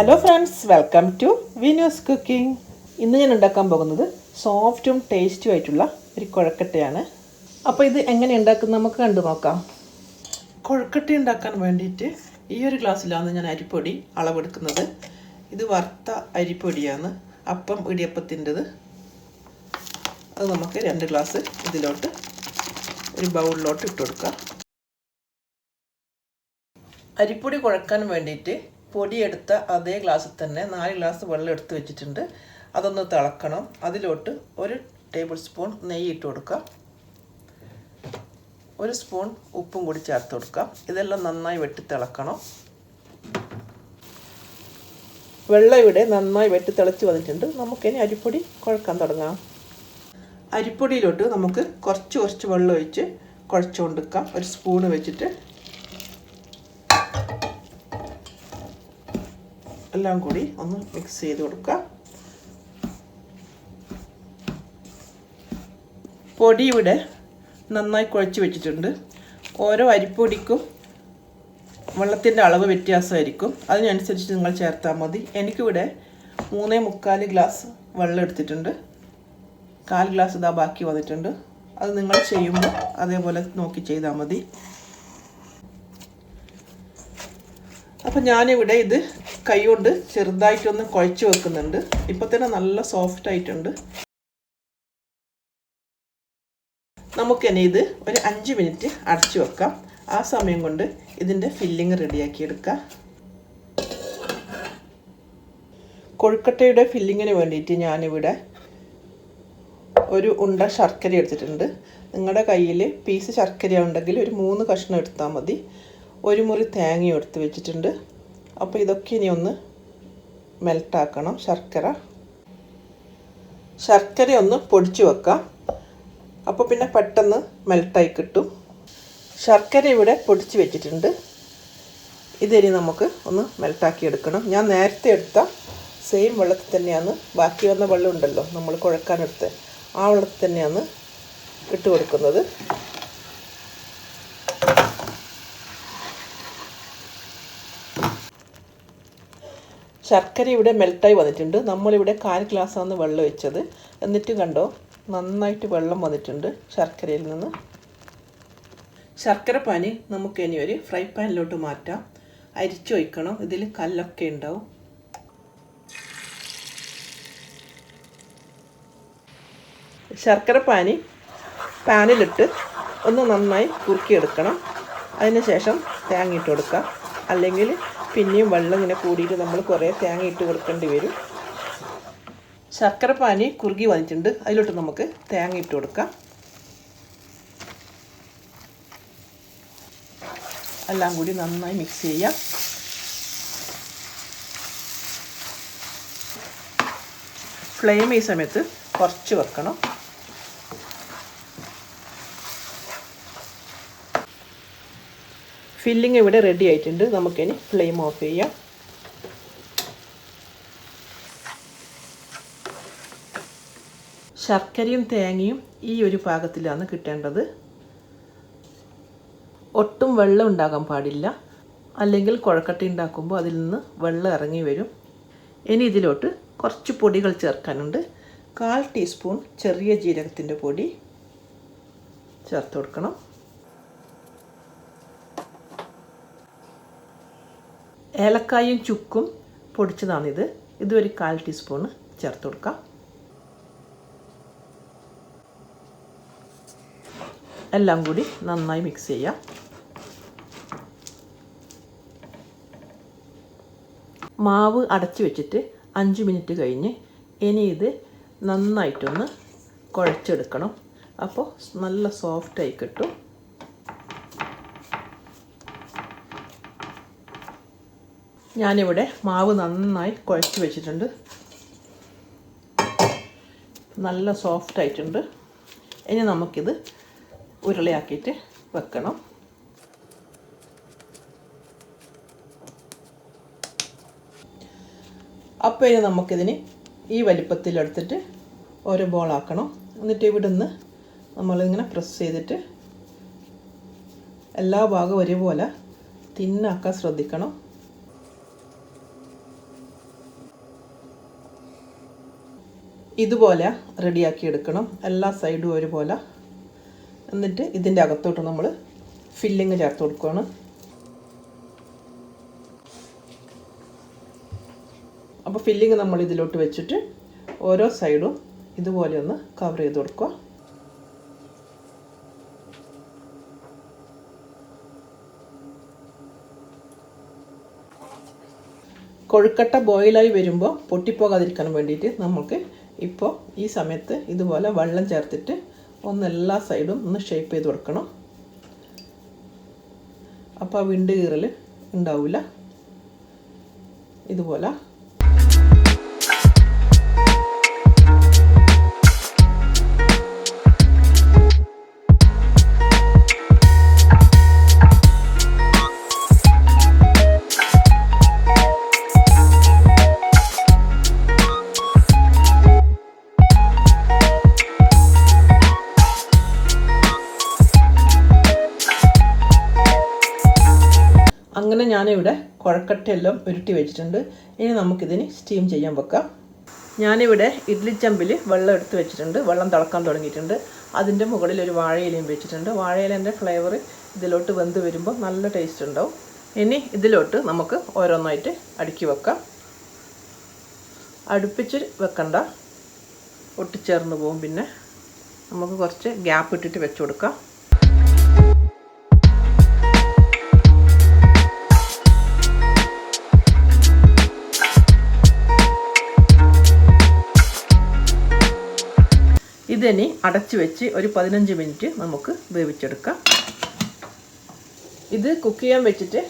Hello friends welcome to Vino's cooking ഇന്ന് ഞാൻ ഉണ്ടാക്കാൻ പോകുന്നത് സോഫ്റ്റും ടേസ്റ്റും ആയിട്ടുള്ള ഒരു കുഴക്കട്ടയാണ്. അപ്പോൾ ഇത് എങ്ങനെ ഉണ്ടാക്കുന്നത് നമുക്ക് കണ്ടു നോക്കാം. കുഴക്കട്ട ഉണ്ടാക്കാൻ വേണ്ടിയിട്ട് ഈ ഒരു ഗ്ലാസ്സിലാണ് ഞാൻ അരിപ്പൊടി അളവെടുക്കുന്നത്. ഇത് വറുത്ത അരിപ്പൊടിയാണ്. അപ്പം ഇടിയപ്പത്തിന്റെത്. അത് നമുക്ക് രണ്ട് ഗ്ലാസ് ഇതിലോട്ട് ഒരു ബൗളിലോട്ട് ഇട്ട് കൊടുക്കാം. അരിപ്പൊടി കുഴക്കാൻ വേണ്ടിയിട്ട് പൊടിയെടുത്ത അതേ ഗ്ലാസ്സിൽ തന്നെ നാല് ഗ്ലാസ് വെള്ളം എടുത്ത് വെച്ചിട്ടുണ്ട്. അതൊന്ന് തിളക്കണം. അതിലോട്ട് ഒരു ടേബിൾ സ്പൂൺ നെയ്യ് ഇട്ട് കൊടുക്കാം ഒരു സ്പൂൺ ഉപ്പും കൂടി ചേർത്ത് കൊടുക്കാം ഇതെല്ലാം നന്നായി വെട്ടി തിളക്കണം. വെള്ളം ഇവിടെ നന്നായി വെട്ടി തിളച്ച് വന്നിട്ടുണ്ട്. നമുക്കിനി അരിപ്പൊടി കുഴക്കാൻ തുടങ്ങാം. അരിപ്പൊടിയിലോട്ട് നമുക്ക് കുറച്ച് കുറച്ച് വെള്ളം ഒഴിച്ച് കുഴച്ച് കൊടുക്കാം ഒരു സ്പൂണ് വെച്ചിട്ട് എല്ലാം കൂടി ഒന്ന് മിക്സ് ചെയ്ത് കൊടുക്കുക. പൊടി ഇവിടെ നന്നായി കുഴച്ച് വെച്ചിട്ടുണ്ട്. ഓരോ അരിപ്പൊടിക്കും വെള്ളത്തിന്റെ അളവ് വ്യത്യാസമായിരിക്കും. അതിനനുസരിച്ച് നിങ്ങൾ ചേർത്താൽ മതി. എനിക്കിവിടെ മൂന്നേ മുക്കാൽ ഗ്ലാസ് വെള്ളം എടുത്തിട്ടുണ്ട്. കാൽ ഗ്ലാസ് ഇതാ ബാക്കി വന്നിട്ടുണ്ട്. അത് നിങ്ങൾ ചെയ്യുമ്പോൾ അതേപോലെ നോക്കി ചെയ്താൽ മതി. അപ്പം ഞാനിവിടെ ഇത് കൈകൊണ്ട് ചെറുതായിട്ടൊന്ന് കുഴച്ച് വെക്കുന്നുണ്ട്. ഇപ്പം തന്നെ നല്ല സോഫ്റ്റ് ആയിട്ടുണ്ട്. നമുക്കിനി ഇത് ഒരു അഞ്ച് മിനിറ്റ് അടച്ചു വെക്കാം. ആ സമയം കൊണ്ട് ഇതിന്റെ ഫില്ലിങ് റെഡിയാക്കി എടുക്കാം കൊഴുക്കട്ടയുടെ ഫില്ലിങ്ങിന് വേണ്ടിയിട്ട് ഞാനിവിടെ ഒരു ഉണ്ട ശർക്കര എടുത്തിട്ടുണ്ട്. നിങ്ങളുടെ കയ്യിൽ പീസ് ശർക്കര ഉണ്ടെങ്കിൽ ഒരു മൂന്ന് കഷ്ണം എടുത്താൽ മതി. ഒരു മുറി തേങ്ങയും എടുത്ത് വെച്ചിട്ടുണ്ട്. അപ്പോൾ ഇതൊക്കെ ഇനി ഒന്ന് മെൽട്ടാക്കണം. ശർക്കര. ശർക്കര ഒന്ന് പൊടിച്ചു വെക്കാം. അപ്പോൾ പിന്നെ പെട്ടെന്ന് മെൽട്ടായി കിട്ടും. ശർക്കര ഇവിടെ പൊടിച്ച് വെച്ചിട്ടുണ്ട്. ഇതിനി നമുക്ക് ഒന്ന് മെൽട്ടാക്കി എടുക്കണം. ഞാൻ നേരത്തെ എടുത്ത സെയിം വെള്ളത്തിൽ തന്നെയാണ്. ബാക്കി വന്ന വെള്ളം ഉണ്ടല്ലോ നമ്മൾ കുഴക്കാനെടുത്ത് ആ വെള്ളത്തിൽ തന്നെയാണ് ഇട്ട് കൊടുക്കുന്നത്. ശർക്കര ഇവിടെ മെൽട്ടായി വന്നിട്ടുണ്ട്. നമ്മളിവിടെ കാൽ ഗ്ലാസ്സാണ് വെള്ളം വെച്ചത്. എന്നിട്ട് കണ്ടോ നന്നായിട്ട് വെള്ളം വന്നിട്ടുണ്ട് ശർക്കരയിൽ നിന്ന്. ശർക്കര പാനി നമുക്ക് ഇനി ഒരു ഫ്രൈ പാനിലോട്ട് മാറ്റാം. അരിച്ചു വയ്ക്കണം ഇതിൽ കല്ലൊക്കെ ഉണ്ടാവും. ശർക്കര പാനി പാനിലിട്ട് ഒന്ന് നന്നായി കുറുക്കിയെടുക്കണം. അതിനുശേഷം തേങ്ങ ഇട്ട് കൊടുക്കാം. അല്ലെങ്കിൽ പിന്നെയും വെള്ളം ഇങ്ങനെ കൂടിയിട്ട് നമ്മൾ കുറേ തേങ്ങ ഇട്ട് കൊടുക്കേണ്ടി വരും. ശർക്കരപ്പാനി കുറുകി വന്നിട്ടുണ്ട്. അതിലോട്ട് നമുക്ക് തേങ്ങ ഇട്ട് കൊടുക്കാം. എല്ലാം കൂടി നന്നായി മിക്സ് ചെയ്യാം. ഫ്ലെയിം ഈ സമയത്ത് കുറച്ച് വെക്കണം. ഫില്ലിങ് ഇവിടെ റെഡി ആയിട്ടുണ്ട്. നമുക്കിനി ഫ്ലെയിം ഓഫ് ചെയ്യാം. ശർക്കരയും തേങ്ങയും ഈ ഒരു പാകത്തിലാണ് കിട്ടേണ്ടത്. ഒട്ടും വെള്ളം ഉണ്ടാകാൻ പാടില്ല. അല്ലെങ്കിൽ കുഴക്കട്ട ഉണ്ടാക്കുമ്പോൾ അതിൽ നിന്ന് വെള്ളം ഇറങ്ങി വരും. ഇനി ഇതിലോട്ട് കുറച്ച് പൊടികൾ ചേർക്കാനുണ്ട്. കാൽ ടീസ്പൂൺ ചെറിയ ജീരകത്തിന്റെ പൊടി ചേർത്ത് കൊടുക്കണം. ഏലക്കായും ചുക്കും പൊടിച്ചതാണിത്. ഇതൊരു കാൽ ടീസ്പൂണ് ചേർത്ത് കൊടുക്കാം. എല്ലാം കൂടി നന്നായി മിക്സ് ചെയ്യാം. മാവ് അടച്ചു വെച്ചിട്ട് അഞ്ച് മിനിറ്റ് കഴിഞ്ഞ് ഇനി ഇത് നന്നായിട്ടൊന്ന് കുഴച്ചെടുക്കണം. അപ്പോൾ നല്ല സോഫ്റ്റായി കിട്ടും. ഞാനിവിടെ മാവ് നന്നായി കുഴച്ച് വെച്ചിട്ടുണ്ട്. നല്ല സോഫ്റ്റ് ആയിട്ടുണ്ട്. ഇനി നമുക്കിത് ഉരുളയാക്കിയിട്ട് വെക്കണം. അപ്പോൾ ഇനി നമുക്കിതിന് ഈ വലിപ്പത്തിലെടുത്തിട്ട് ഓരോ ബോളാക്കണം എന്നിട്ട് ഇവിടുന്ന് നമ്മളിങ്ങനെ പ്രസ് ചെയ്തിട്ട് എല്ലാ ഭാഗവും ഒരേപോലെ തിന്നാക്കാൻ ശ്രദ്ധിക്കണം. ഇതുപോലെ റെഡിയാക്കി എടുക്കണം. എല്ലാ സൈഡും ഒരുപോലെ. എന്നിട്ട് ഇതിന്റെ അകത്തോട്ട് നമ്മൾ ഫില്ലിങ് ചേർത്ത് കൊടുക്കുകയാണ് അപ്പോൾ ഫില്ലിങ് നമ്മൾ ഇതിലോട്ട് വെച്ചിട്ട് ഓരോ സൈഡും ഇതുപോലെ ഒന്ന് കവർ ചെയ്ത് കൊടുക്കുക. കൊഴുക്കട്ട ബോയിലായി വരുമ്പോൾ പൊട്ടിപ്പോകാതിരിക്കാൻ വേണ്ടിയിട്ട് നമുക്ക് ഇപ്പോൾ ഈ സമയത്ത് ഇതുപോലെ വെള്ളം ചേർത്തിട്ട് ഒന്ന് എല്ലാ സൈഡും ഒന്ന് ഷേപ്പ് ചെയ്ത് കൊടുക്കണം. അപ്പോൾ ആ വിണ്ട് കീറൽ ഉണ്ടാവില്ല ഇതുപോലെ കുഴക്കട്ടയെല്ലാം ഉരുട്ടി വെച്ചിട്ടുണ്ട്. ഇനി നമുക്കിതിന് സ്റ്റീം ചെയ്യാൻ വെക്കാം. ഞാനിവിടെ ഇഡ്ലി ചമ്പിൽ വെള്ളം എടുത്ത് വെച്ചിട്ടുണ്ട്. വെള്ളം തിളക്കാൻ തുടങ്ങിയിട്ടുണ്ട്. അതിന്റെ മുകളിൽ ഒരു വാഴയിലയും വെച്ചിട്ടുണ്ട്. വാഴയിലേന്റെ ഫ്ലേവർ ഇതിലോട്ട് വെന്ത് വരുമ്പോൾ നല്ല ടേസ്റ്റ് ഉണ്ടാവും. ഇനി ഇതിലോട്ട് നമുക്ക് ഓരോന്നായിട്ട് അടുക്കി വെക്കാം. അടുപ്പിച്ച് വെക്കണ്ട. ഒട്ടിച്ചേർന്ന് പോകും പിന്നെ. നമുക്ക് കുറച്ച് ഗ്യാപ്പ് ഇട്ടിട്ട് വെച്ച് കൊടുക്കാം. ഇതിനി അടച്ചു വെച്ച് ഒരു പതിനഞ്ച് മിനിറ്റ് നമുക്ക് വേവിച്ചെടുക്കാം. ഇത് കുക്ക് ചെയ്യാൻ വെച്ചിട്ട്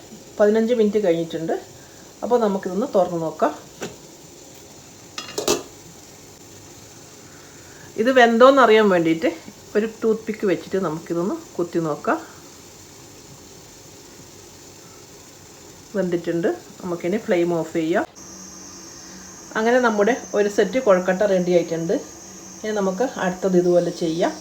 പതിനഞ്ച് മിനിറ്റ് കഴിഞ്ഞിട്ടുണ്ട്. അപ്പോൾ നമുക്കിതൊന്ന് തുറന്ന് നോക്കാം. ഇത് വെന്തോന്ന് അറിയാൻ വേണ്ടിയിട്ട് ഒരു ടൂത്ത് പിക്ക് വെച്ചിട്ട് നമുക്കിതൊന്ന് കുത്തി നോക്കാം. വെന്തിട്ടുണ്ട്. നമുക്കിനി ഫ്ലെയിം ഓഫ് ചെയ്യാം. അങ്ങനെ നമ്മുടെ ഒരു സെറ്റ് കൊഴക്കട്ട റെഡി ആയിട്ടുണ്ട്. ഇനി നമുക്ക് അടുത്തത് ഇതുപോലെ ചെയ്യാം.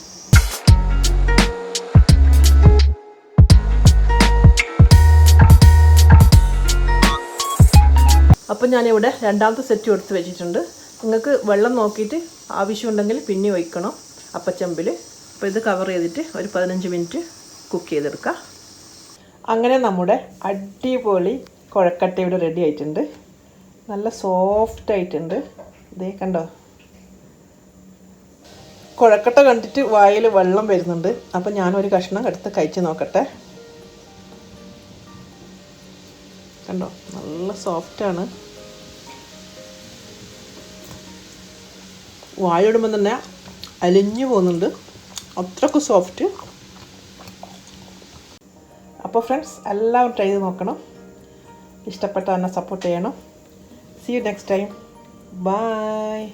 അപ്പം ഞാനിവിടെ രണ്ടാമത്തെ സെറ്റ് എടുത്ത് വെച്ചിട്ടുണ്ട്. നിങ്ങൾക്ക് വെള്ളം നോക്കിയിട്ട് ആവശ്യമുണ്ടെങ്കിൽ പിന്നെ ഒഴിക്കണം അപ്പച്ചമ്പിൽ അപ്പോൾ ഇത് കവർ ചെയ്തിട്ട് ഒരു പതിനഞ്ച് മിനിറ്റ് കുക്ക് ചെയ്തെടുക്കാം. അങ്ങനെ നമ്മുടെ അടിപൊളി കുഴക്കട്ട ഇവിടെ റെഡി ആയിട്ടുണ്ട്. നല്ല സോഫ്റ്റ് ആയിട്ടുണ്ട്. ഇതേ കണ്ടോ? കുഴക്കട്ട കണ്ടിട്ട് വായിൽ വെള്ളം വരുന്നുണ്ട്. അപ്പം ഞാനൊരു കഷ്ണം എടുത്ത് കഴിച്ച് നോക്കട്ടെ. കണ്ടോ? നല്ല സോഫ്റ്റാണ് വായിടുമ്പോൾ തന്നെ അലിഞ്ഞു പോകുന്നുണ്ട്. അത്രയ്ക്ക് സോഫ്റ്റ് അപ്പോൾ ഫ്രണ്ട്സ് എല്ലാവരും ട്രൈ ചെയ്ത് നോക്കണം. ഇഷ്ടപ്പെട്ട എന്നെ സപ്പോർട്ട് ചെയ്യണം. See you next time bye